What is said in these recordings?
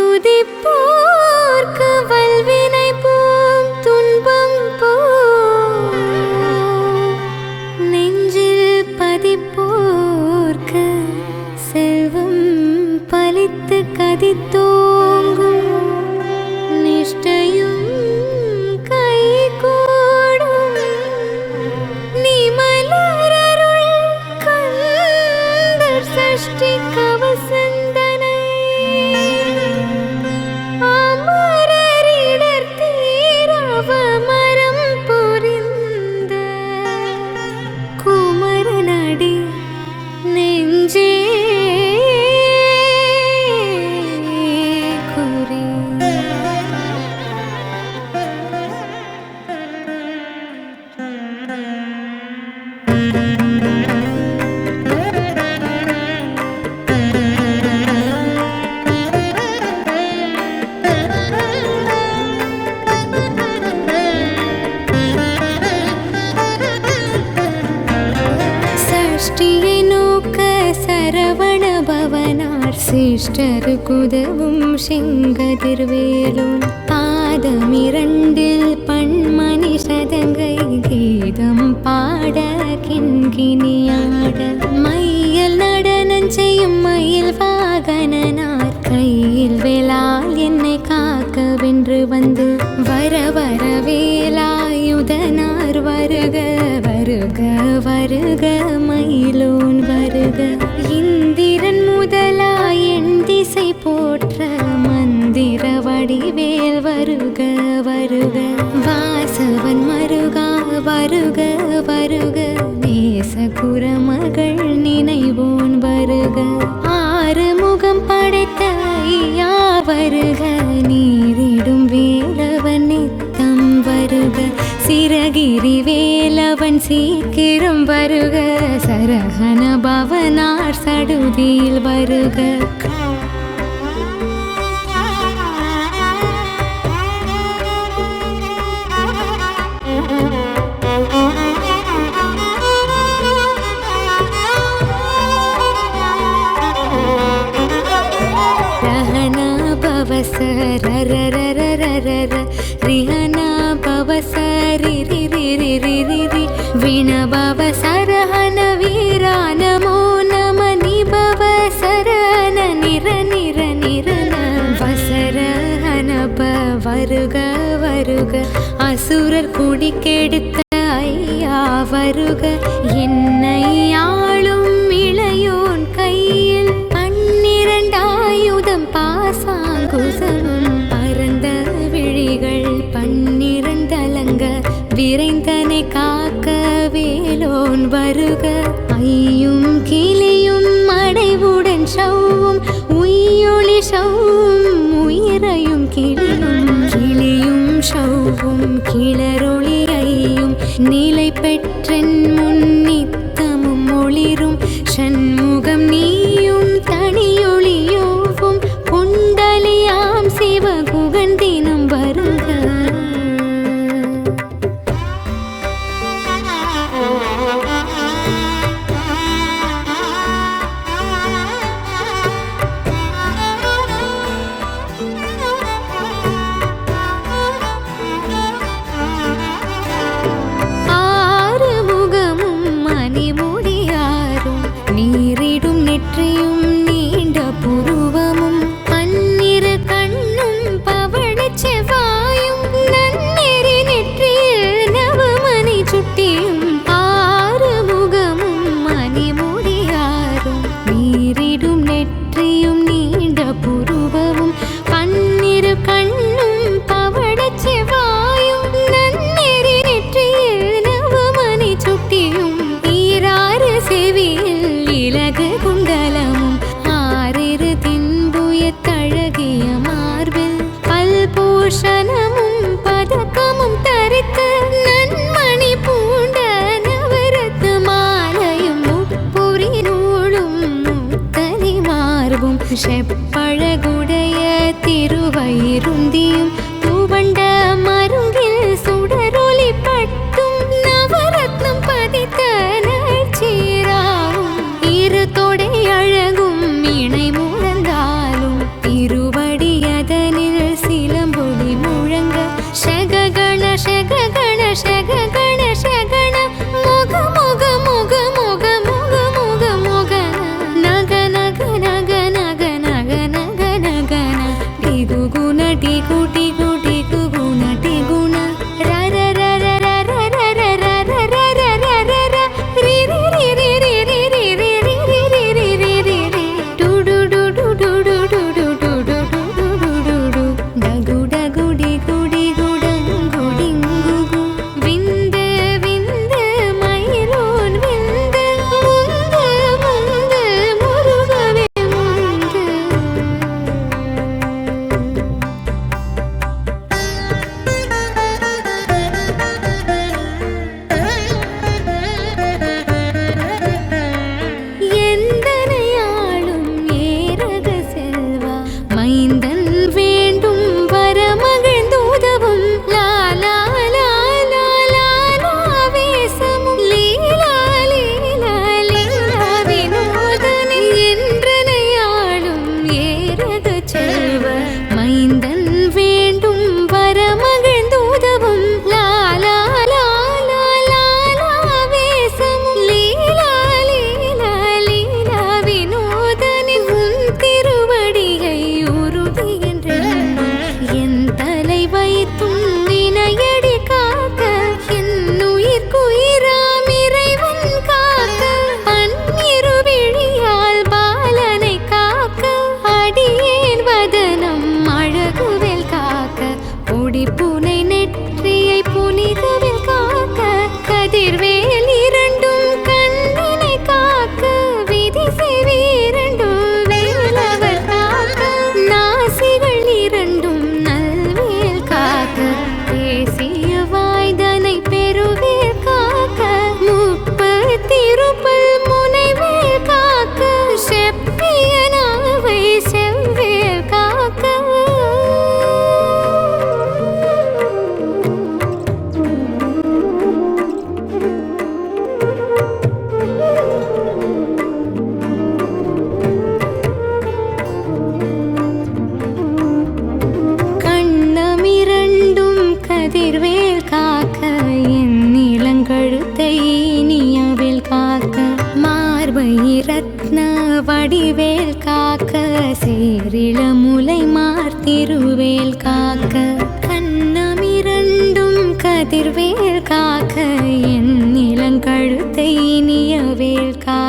തുതിപ്പോ சிருஷ்டியை நோக்க சரவண பவனார் சிஷ்டருக்குதவும் குதவும் பாதம் இரண்டில் பண்மணி சதங்கை கீதம் பாட கிண்கிணியாட. மையல் நடனம் செய்யும் மயில் வாகனனார் கையில் வேளால் என்னை காக்க வென்று வந்து. வர வர வேலாயுதனார் வருக வருக வருக மயிலோன் வருக. இந்திரன் முதலாய் என் திசை போற்ற மந்திர வடிவேல் வருக வருக. வாசவன் மருகா வருக வருக. பவனார் சடுதியில் வருக. ரஹனா பவச ரரரரரரர அசுரர் குடிக்கெடுத்த ஐயா வருக. என்னை ஆளும் இளையோன் கையில் பன்னிரண்டாயுதம் பாசாங்குசமும். பரந்த விழிகள் பன்னிரண்டலங்க விரைந்தனை காக்க வேலோன் வருக. ஐயும் கிளியும் மடைவுடன் சவ்வும் உயிரொளி சவ்வும் உயிரையும் கிளியும். கிளியும் கிளரொளியையும் நிலை பெற்றென் முன்னித்தமும் ஒளிரும். சண்முகம் நீ शलम् पद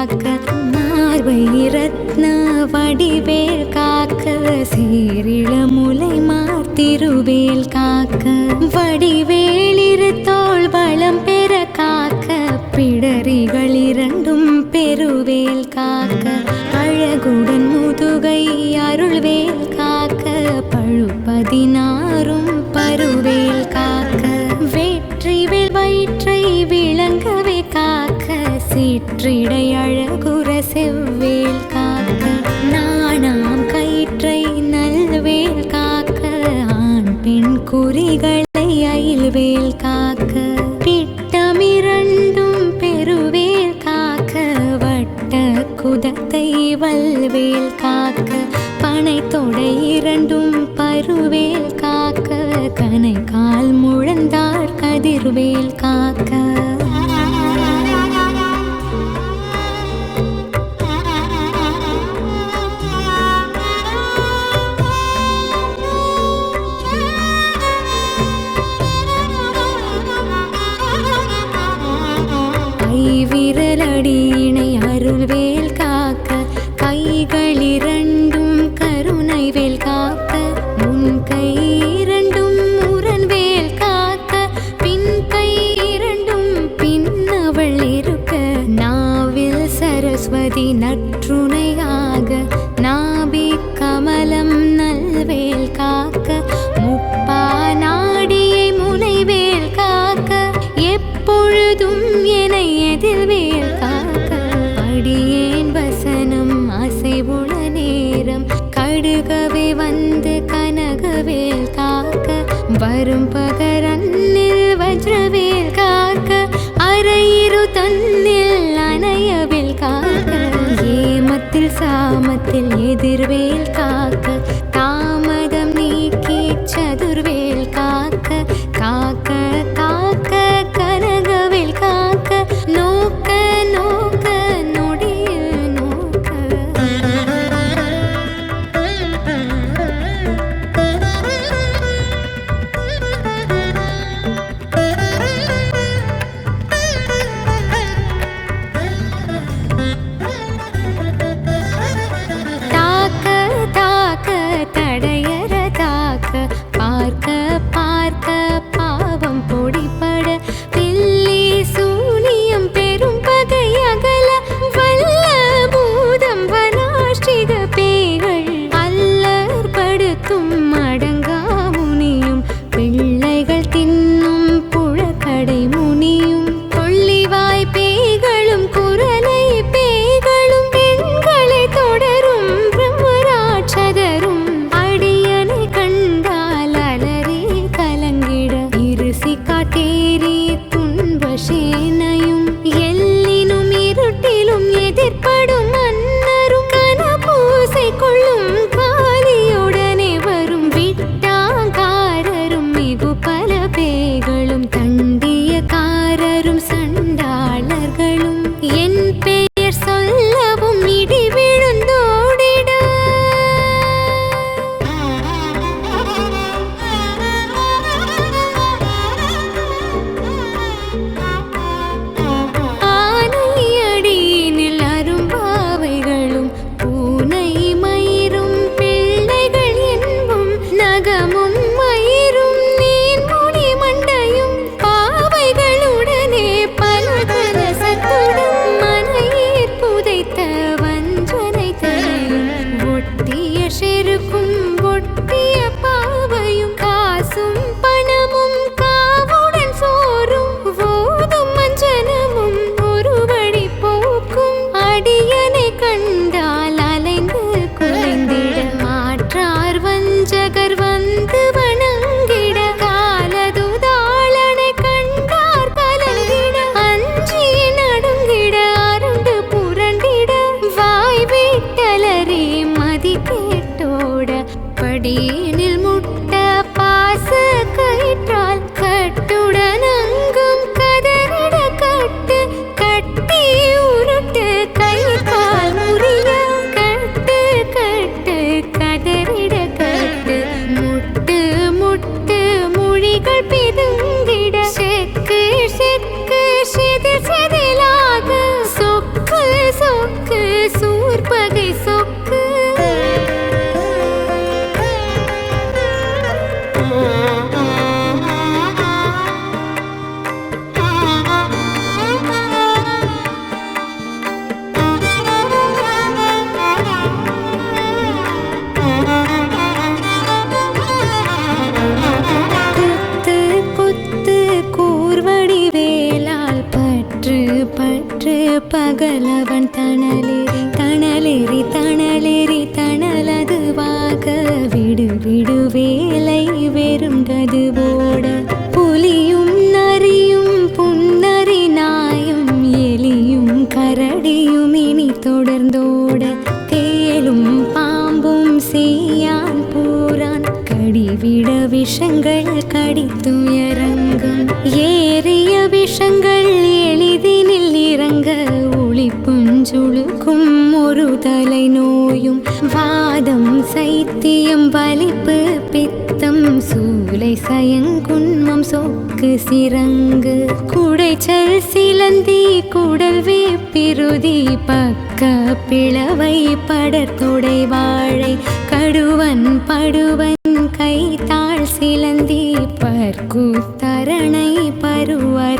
காக்க நார்வை ரத்ன வடிவேல் காக்க சேரிள முலை மாத்திருவேல் காக்க. வடிவேலிரு தோல் வளம் பெற காக்க பிடரிகள் இரண்டும் பெருவேல் காக்க. அழகுடன் முதுகை அருள்வேல் காக்க பழுப்பதினால் காலத்தில் சாமத்தில் எதிர்வேல் காக்க தாமத ശരുക്കും பகலவன் தணலேறி தணலேறி தண சைத்தியம் வலிப்பு பித்தம் சூளை சயங்குண்மம் சொக்கு சிறங்கு குடைச்சல் சிலந்தி குடல்வே பிருதி பக்க பிளவை படத்துடை வாழை. கடுவன் படுவன் கைத்தாள் சிலந்தி பர்கு தரணை பருவர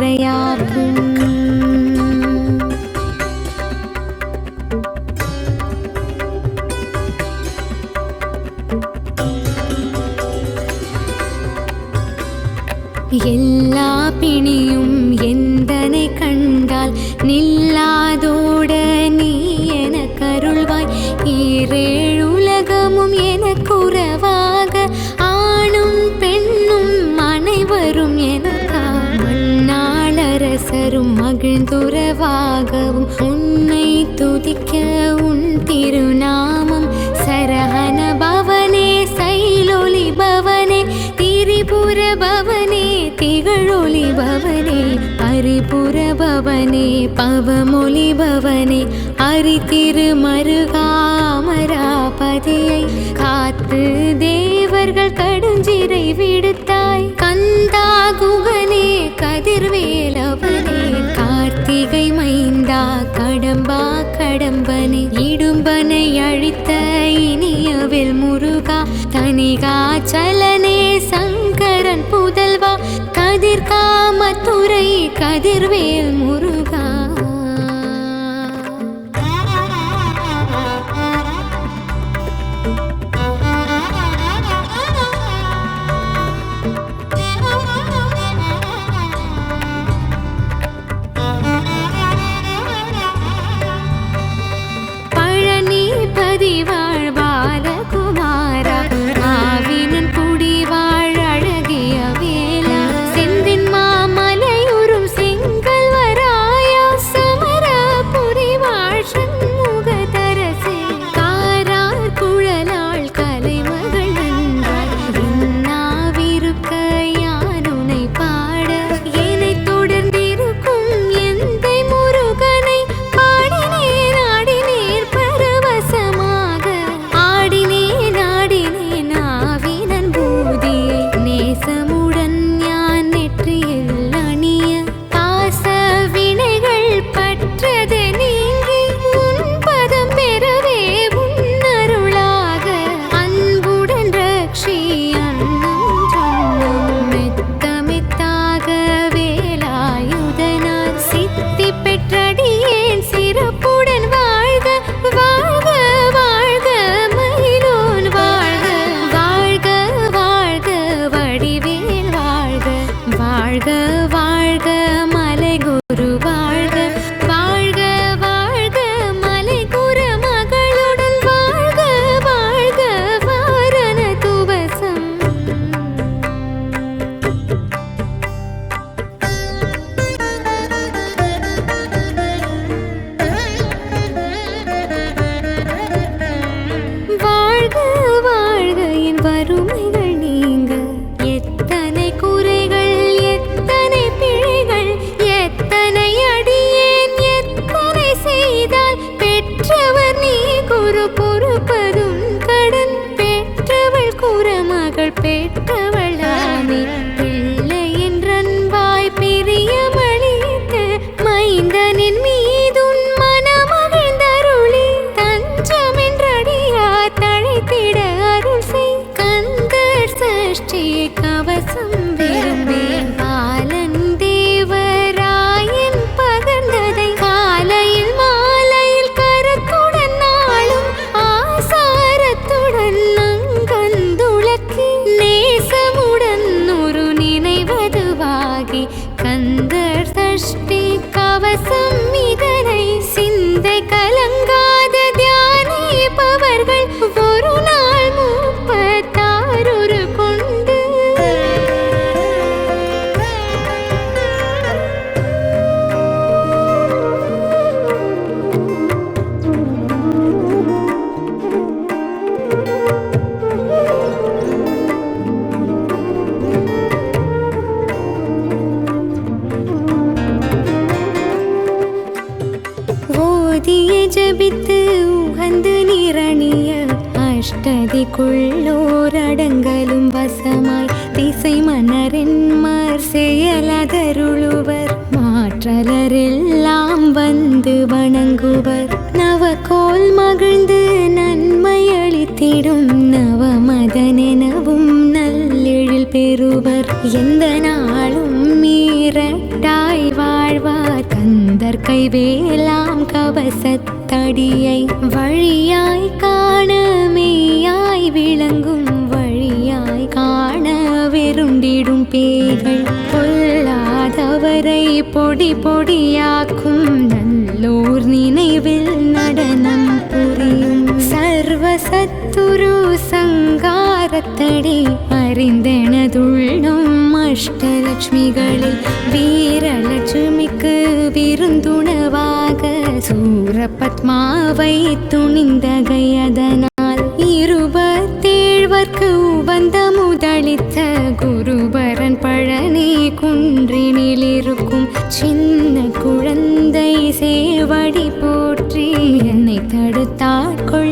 துறவாகவும் உன்னை துதிக்க உன் திருநாமம் சரஹன பவனே சைலொலி பவனே திரிபுர பவனே திகழொலி பவனே பரிபுர பவனே பவமொழி பவனே அரித்திரு மருகாமராபதியை காத்து தேவர்கள் கடுஞ்சிறை விடுத்தாய். கந்தா கதிர்வே கடம்பனை இடும்பனை அழித்த இனியவில் முருகா தனிகா சலனே சங்கரன் புதல்வா கதிர்காமத்துறை கதிர்வேல் முருகா. வசம் வேறு அஷ்டதிக்குள்ளோர் அடங்கலும் வசமாய் திசை மன்னரின்மார் செயலதருளுவர். மாற்றலரெல்லாம் வந்து வணங்குவர். நவகோல் மகிழ்ந்து நன்மை அளித்திடும் நவமதனெனவும் நல்லெழில் பெறுவர். எந்த நாளும் கைவேலாம் கவசத்தடியை வழியாய் காண மெய்யாய் விளங்கும் வழியாய் காண வெருண்டிடும் பேய்கள் பொல்லாதவரை பொடி பொடியாக்கும் நல்லோர் நினைவில் நடனம் புரியும். சர்வ சத்துரு சங்காரத்தடி அறிந்தெனதுள்ளும். அஷ்டலட்சுமிகளில் வீரலட்சுமிக்கு விருந்துணவாக சூரபத்மாவை துணிந்தகையதனால் இருபத்தேழ்வர்க்கு உபந்த முதளித்த குருபரன் பழனி குன்றினில் இருக்கும் சின்ன குழந்தை சேவடி போற்றி என்னை தடுத்தாட்கொள்ள